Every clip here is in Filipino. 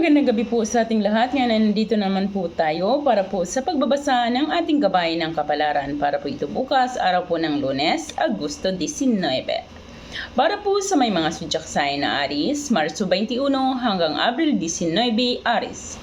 magandang gabi po sa ating lahat. Ngayon ay nandito naman po tayo para po sa pagbabasa ng ating gabay ng kapalaran para po ito bukas, araw po ng lunes, Agosto 19. Para po sa may mga sudyaksay na Aris, Marso 21 hanggang Abril 19 Aris.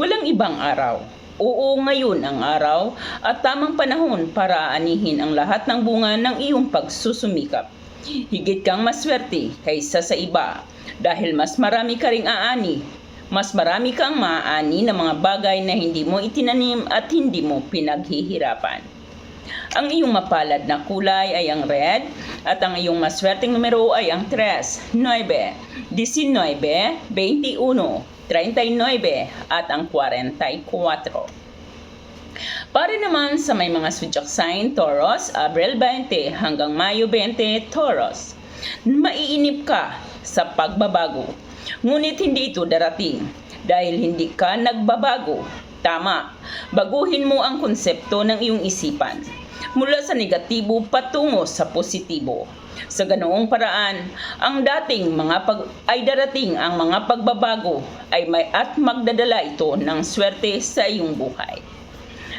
Walang ibang araw. Oo, ngayon ang araw at tamang panahon para aanihin ang lahat ng bunga ng iyong pagsusumikap. Higit kang maswerte kaysa sa iba dahil mas marami ka ring aani. Mas marami kang maaani ng mga bagay na hindi mo itinanim at hindi mo pinaghihirapan. Ang iyong mapalad na kulay ay ang red at ang iyong maswerteng numero ay ang 3, 9, 19, 21, 39 at ang 44. Para naman sa may mga zodiac sign, Taurus, Abril 20 hanggang Mayo 20, Taurus. Maiinip ka sa pagbabago. Ngunit hindi ito darating dahil hindi ka nagbabago. Tama, baguhin mo ang konsepto ng iyong isipan mula sa negatibo patungo sa positibo. Sa ganoong paraan, ang dating mga pag ay darating ang mga pagbabago ay may at magdadala ito ng swerte sa iyong buhay.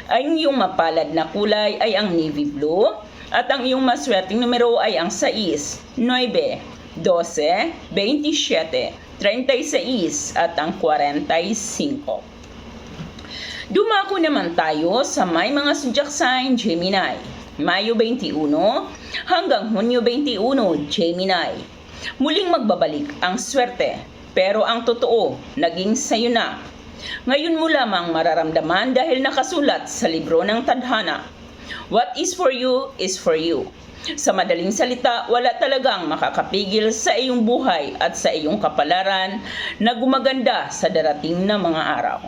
Ang iyong mapalad na kulay ay ang navy blue at ang iyong maswerteng numero ay ang 6, 9, 12, 27, 36 at ang 45. Dumako naman tayo sa may mga zodiac sign Gemini. Mayo 21 hanggang Hunyo 21 Gemini. Muling magbabalik ang swerte pero ang totoo naging sayo na. Ngayon mo lamang mararamdaman dahil nakasulat sa libro ng tadhana. What is for you is for you. Sa madaling salita, wala talagang makakapigil sa iyong buhay at sa iyong kapalaran na gumaganda sa darating na mga araw.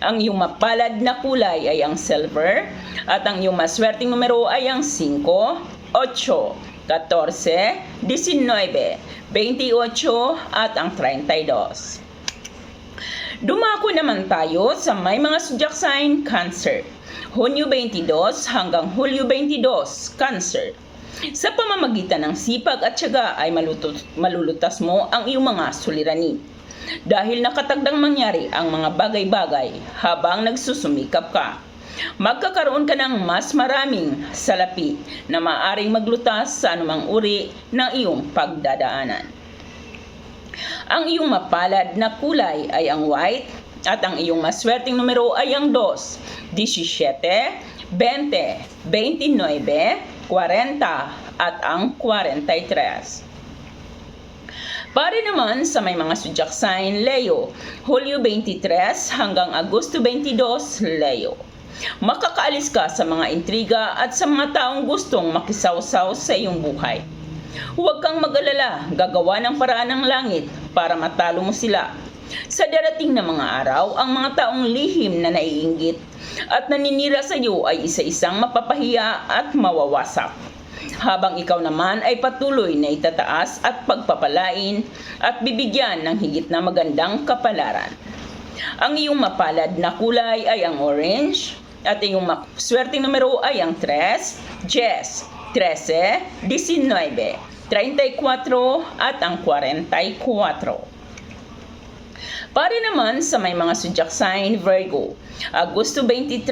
Ang iyong mapalad na kulay ay ang silver at ang iyong maswerteng numero ay ang 5, 8, 14, 19, 28 at ang 32. Dumako naman tayo sa may mga zodiac sign Cancer. Hunyo 22 hanggang Hulyo 22, Cancer. Sa pamamagitan ng sipag at tiyaga ay malutot, malulutas mo ang iyong mga suliranin. Dahil nakatagdang mangyari ang mga bagay-bagay habang nagsusumikap ka. Magkakaroon ka ng mas maraming salapi na maaring maglutas sa anumang uri ng iyong pagdadaanan. Ang iyong mapalad na kulay ay ang white at ang iyong maswerteng numero ay ang 2, 17, 20, 29, 40 at ang 43. Pare naman sa may mga zodiac sign Leo, Hulyo 23 hanggang Agosto 22, Leo. Makakaalis ka sa mga intriga at sa mga taong gustong makisawsaw sa iyong buhay. Huwag kang mag-alala, gagawa ng paraan ng langit para matalo mo sila. Sa darating na mga araw, ang mga taong lihim na naiinggit at naninira sa iyo ay isa-isang mapapahiya at mawawasak habang ikaw naman ay patuloy na itataas at pagpapalain at bibigyan ng higit na magandang kapalaran. Ang iyong mapalad na kulay ay ang orange at iyong swerteng numero ay ang 3, 10, 13, 19, 34 at ang 44. Pare naman sa may mga zodiac sign Virgo, Agosto 23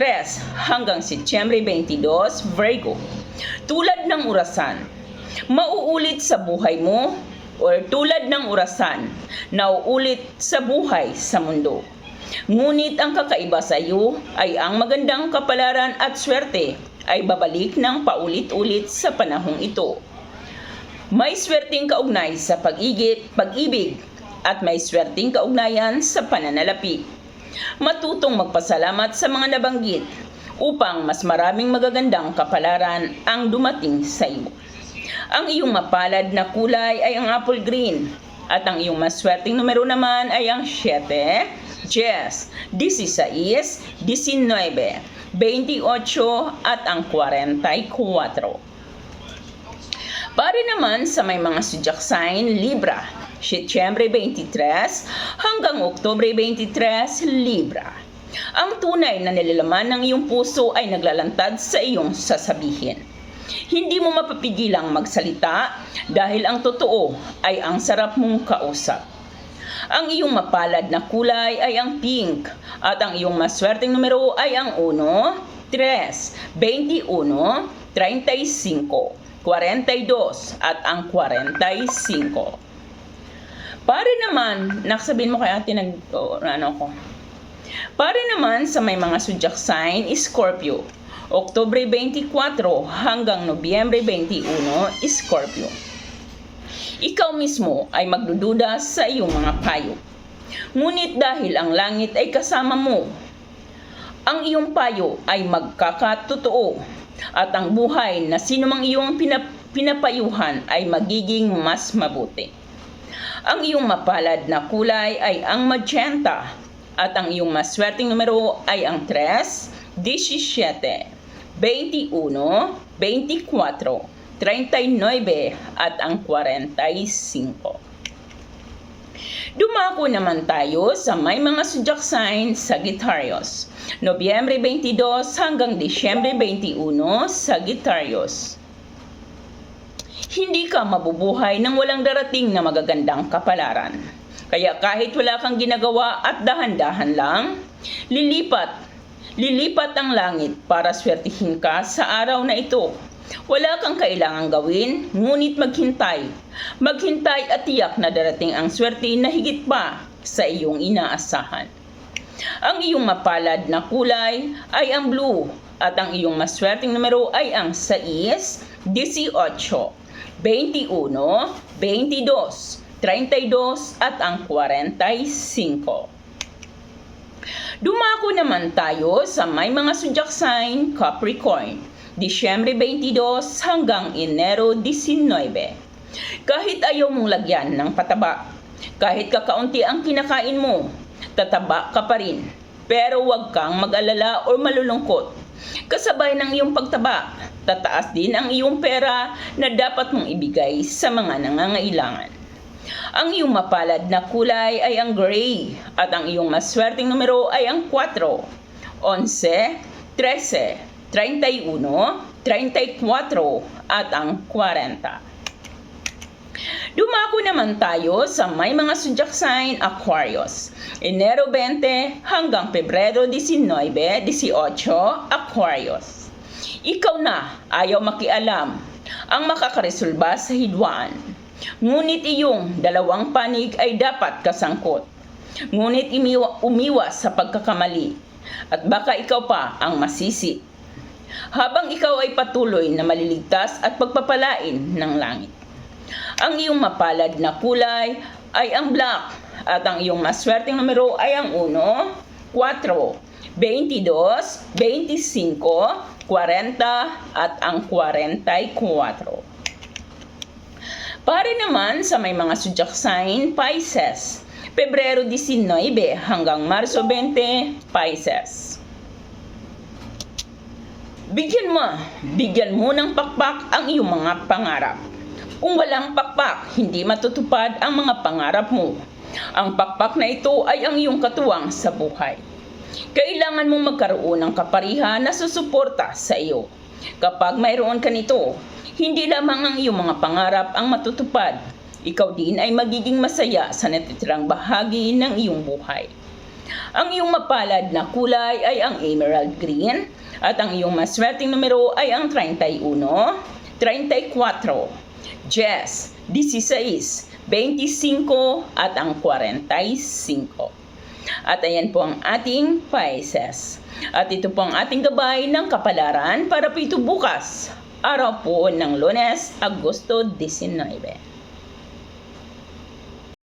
hanggang Setyembre 22, Virgo. Tulad ng orasan, mauulit sa buhay mo or tulad ng orasan, nauulit sa buhay sa mundo. Ngunit ang kakaiba sa iyo ay ang magandang kapalaran at swerte ay babalik ng paulit-ulit sa panahong ito. May swerteng kaugnay sa pag-igit, pag-ibig at may swerteng kaugnayan sa pananalapi. Matutong magpasalamat sa mga nabanggit upang mas maraming magagandang kapalaran ang dumating sa iyo. Ang iyong mapalad na kulay ay ang apple green at ang iyong maswerteng numero naman ay ang 7, 10, 16, 19, 28 at ang 44. Pare naman sa may mga zodiac sign Libra, Setyembre 23 hanggang Oktobre 23, Libra. Ang tunay na nilalaman ng iyong puso ay naglalantad sa iyong sasabihin. Hindi mo mapapigilang magsalita dahil ang totoo ay ang sarap mong kausap. Ang iyong mapalad na kulay ay ang pink at ang iyong maswerteng numero ay ang 1, 3, 21, 35, 42 at ang 45. Pare naman, nakasabihin mo kay ate nag, oh, ano ko. Pare naman sa may mga zodiac sign, Scorpio. Oktubre 24 hanggang Nobyembre 21, Scorpio. Ikaw mismo ay magdududa sa iyong mga payo. Ngunit dahil ang langit ay kasama mo, ang iyong payo ay magkakatotoo at ang buhay na sinumang iyong pinap- pinapayuhan ay magiging mas mabuti. Ang iyong mapalad na kulay ay ang magenta at ang iyong maswerteng numero ay ang 3, 17, 21, 24, 39 at ang 45. Dumako naman tayo sa may mga zodiac sign Sagittarius. Nobyembre 22 hanggang Disyembre 21 Sagittarius. Hindi ka mabubuhay nang walang darating na magagandang kapalaran. Kaya kahit wala kang ginagawa at dahan-dahan lang, lilipat, lilipat ang langit para swertihin ka sa araw na ito. Wala kang kailangang gawin, ngunit maghintay. Maghintay at tiyak na darating ang swerte na higit pa sa iyong inaasahan. Ang iyong mapalad na kulay ay ang blue at ang iyong maswerteng numero ay ang 6, 18, 21, 22, 32 at ang 45. Dumako naman tayo sa may mga zodiac sign Capricorn. Disyembre 22 hanggang Enero 19. Kahit ayaw mong lagyan ng pataba, kahit kakaunti ang kinakain mo, tataba ka pa rin. Pero huwag kang mag-alala o malulungkot. Kasabay ng iyong pagtaba, tataas din ang iyong pera na dapat mong ibigay sa mga nangangailangan. Ang iyong mapalad na kulay ay ang gray at ang iyong maswerteng numero ay ang 4, 11, 13, 31, 34 at ang 40. Dumako naman tayo sa may mga zodiac sign Aquarius. Enero 20 hanggang Pebrero 19, 18, Aquarius. Ikaw na ayaw makialam ang makakaresolba sa hidwaan. Ngunit iyong dalawang panig ay dapat kasangkot. Ngunit imiwa, umiwas sa pagkakamali at baka ikaw pa ang masisi habang ikaw ay patuloy na maliligtas at pagpapalain ng langit. Ang iyong mapalad na kulay ay ang black at ang iyong maswerteng numero ay ang 1, 4, 22, 25, 40 at ang 44. Pare naman sa may mga zodiac sign Pisces, Pebrero 19 hanggang Marso 20, Pisces. Bigyan mo, bigyan mo ng pakpak ang iyong mga pangarap. Kung walang pakpak, hindi matutupad ang mga pangarap mo. Ang pakpak na ito ay ang iyong katuwang sa buhay. Kailangan mong magkaroon ng kapariha na susuporta sa iyo. Kapag mayroon ka nito, hindi lamang ang iyong mga pangarap ang matutupad, ikaw din ay magiging masaya sa natitirang bahagi ng iyong buhay. Ang iyong mapalad na kulay ay ang emerald green at ang iyong maswerteng numero ay ang 31, 34, Jess, 16, 25 at ang 45. At ayan po ang ating Pisces. At ito po ang ating gabay ng kapalaran para po ito bukas, araw po ng lunes, Agosto 19.